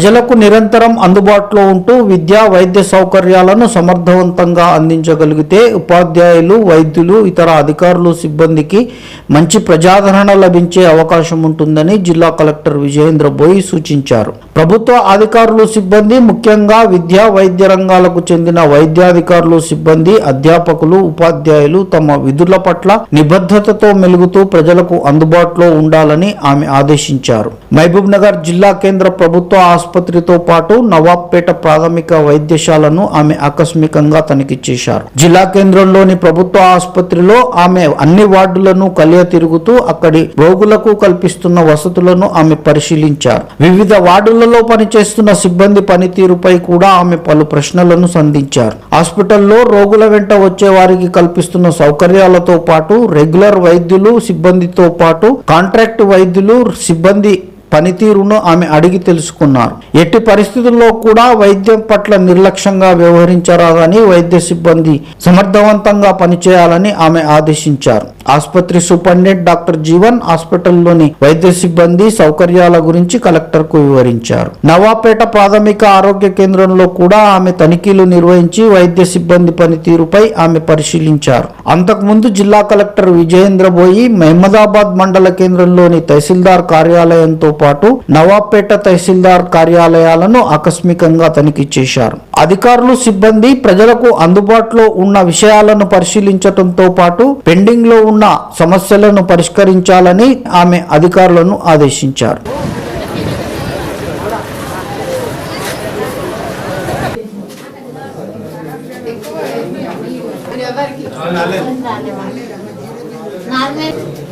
ప్రజలకు నిరంతరం అందుబాటులో ఉంటూ విద్యా వైద్య సౌకర్యాలను సమర్థవంతంగా అందించగలిగితే ఉపాధ్యాయులు వైద్యులు ఇతర అధికారులు సిబ్బందికి మంచి ప్రజాదరణ లభించే అవకాశం ఉంటుందని జిల్లా కలెక్టర్ విజయేంద్ర బోయి సూచించారు. ప్రభుత్వ అధికారులు సిబ్బంది ముఖ్యంగా విద్యా వైద్య రంగాలకు చెందిన వైద్యాధికారులు సిబ్బంది అధ్యాపకులు ఉపాధ్యాయులు తమ విధుల పట్ల నిబద్ధతతో మెలుగుతూ ప్రజలకు అందుబాటులో ఉండాలని ఆమె ఆదేశించారు. మహబూబ్ నగర్ జిల్లా కేంద్ర ప్రభుత్వ ఆసుపత్రితో పాటు నవాబ్పేట ప్రాథమిక వైద్యశాలను ఆమె ఆకస్మికంగా తనిఖీ చేశారు. జిల్లా కేంద్రంలోని ప్రభుత్వ ఆసుపత్రిలో ఆమె అన్ని వార్డులను కలియ తిరుగుతూ అక్కడి రోగులకు కల్పిస్తున్న వసతులను ఆమె పరిశీలించారు. వివిధ వార్డులలో పనిచేస్తున్న సిబ్బంది పనితీరుపై కూడా ఆమె పలు ప్రశ్నలను సంధించారు. హాస్పిటల్లో రోగుల వెంట వచ్చే వారికి కల్పిస్తున్న సౌకర్యాలతో పాటు రెగ్యులర్ వైద్యులు సిబ్బందితో పాటు కాంట్రాక్ట్ వైద్యులు సిబ్బంది పనితీరును ఆమె అడిగి తెలుసుకున్నారు. ఎట్టి పరిస్థితుల్లో కూడా వైద్యం పట్ల నిర్లక్ష్యంగా వ్యవహరించరాదని వైద్య సిబ్బంది సమర్థవంతంగా పనిచేయాలని ఆమె ఆదేశించారు. ఆసుపత్రి సూపరింటెండెంట్ డాక్టర్ జీవన్ హాస్పిటల్లోని వైద్య సిబ్బంది సౌకర్యాల గురించి కలెక్టర్కు వివరించారు. నవాపేట ప్రాథమిక ఆరోగ్య కేంద్రంలో కూడా ఆమె తనిఖీలు నిర్వహించి వైద్య సిబ్బంది పనితీరుపై ఆమె పరిశీలించారు. అంతకుముందు జిల్లా కలెక్టర్ విజయేంద్ర బోయి మహమ్మదాబాద్ మండల కేంద్రంలోని తహసీల్దార్ కార్యాలయంతో పాటు నవాబ్పేట తహసీల్దార్ కార్యాలయాలను ఆకస్మికంగా తనిఖీ చేశారు. అధికారులు సిబ్బంది ప్రజలకు అందుబాటులో ఉన్న విషయాలను పరిశీలించడంతో పాటు పెండింగ్లో ఉన్న సమస్యలను పరిష్కరించాలని ఆమె అధికారులను ఆదేశించారు.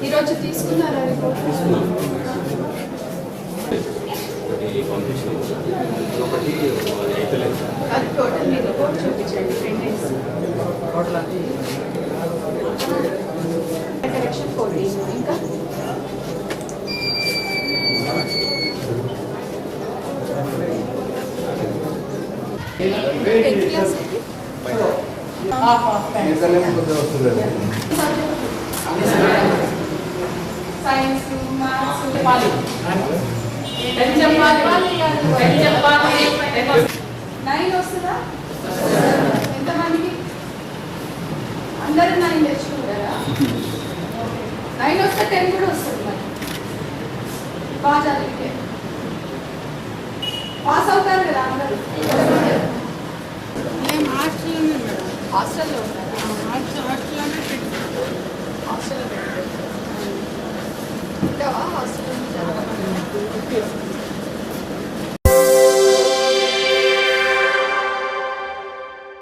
ఈరోజు తీసుకున్నారా రిపోర్ట్ అది టోటల్ మీ రిపోర్ట్ చూపించండి. సైన్స్ మ్యాథ్స్ చెప్పాలి నైన్ వస్తుందా ఎంతమందికి అందరూ నైన్ తెచ్చుకుంటారా నైన్ వస్తే టెన్ కూడా వస్తుంది మరి బాగా చదివితే పాస్ అవుతారు కదా అందరూ. Salud.